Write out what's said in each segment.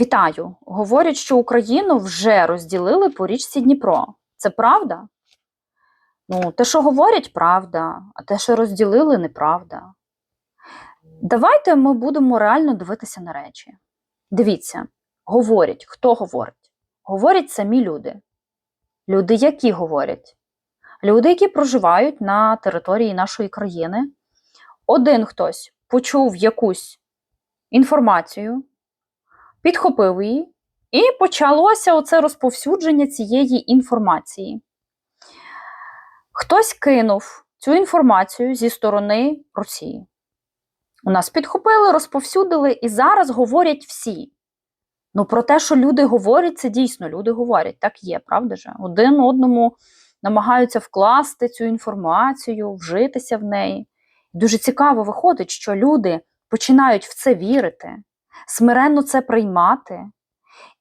Вітаю! Говорять, що Україну вже розділили по річці Дніпро. Це правда? Ну, те, що говорять, правда, а те, що розділили, неправда. Давайте ми будемо реально дивитися на речі. Дивіться, говорять, хто говорить? Говорять самі люди. Люди, які говорять? Люди, які проживають на території нашої країни. Один хтось почув якусь інформацію, підхопив її, і почалося оце розповсюдження цієї інформації. Хтось кинув цю інформацію зі сторони Росії. У нас підхопили, розповсюдили, і зараз говорять всі. Ну, про те, що люди говорять, це дійсно люди говорять. Так є, правда же? Один одному намагаються вкласти цю інформацію, вжитися в неї. Дуже цікаво виходить, що люди починають в це вірити, смиренно це приймати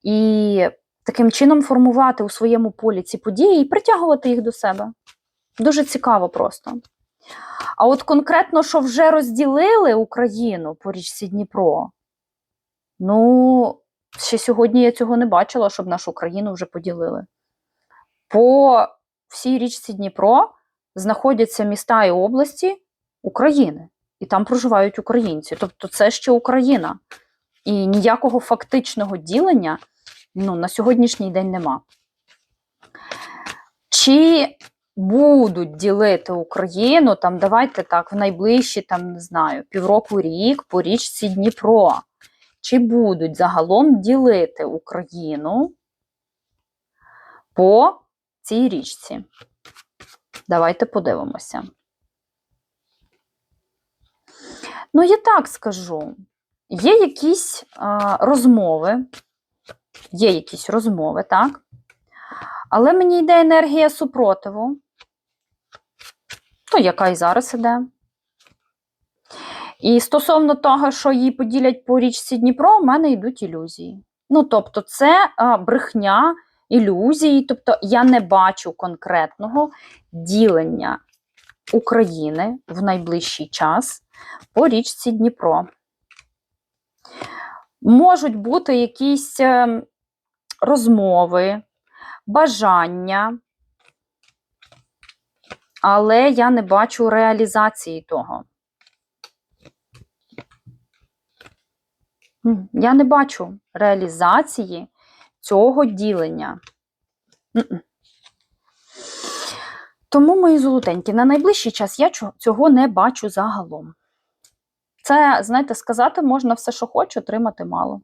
і таким чином формувати у своєму полі ці події і притягувати їх до себе. Дуже цікаво просто. А от конкретно, що вже розділили Україну по річці Дніпро, ну, ще сьогодні я цього не бачила, щоб нашу країну вже поділили. По всій річці Дніпро знаходяться міста і області України, і там проживають українці. Тобто це ще Україна. І ніякого фактичного ділення ну, на сьогоднішній день нема. Чи будуть ділити Україну, там, давайте так, в найближчі, там, не знаю, півроку рік по річці Дніпро. Чи будуть загалом ділити Україну по цій річці? Давайте подивимося. Ну, я так скажу. Є якісь а, розмови, є якісь розмови, так? Але мені йде енергія супротиву, то яка і зараз іде. І стосовно того, що її поділять по річці Дніпро, у мене йдуть ілюзії. Ну, тобто, це а, брехня, ілюзії. Тобто, я не бачу конкретного ділення України в найближчий час по річці Дніпро. Можуть бути якісь е, розмови, бажання, але я не бачу реалізації того. Я не бачу реалізації цього ділення. Тому, мої золотенькі, на найближчий час я цього не бачу загалом. Це, знаєте, сказати можна все, що хочу, отримати мало.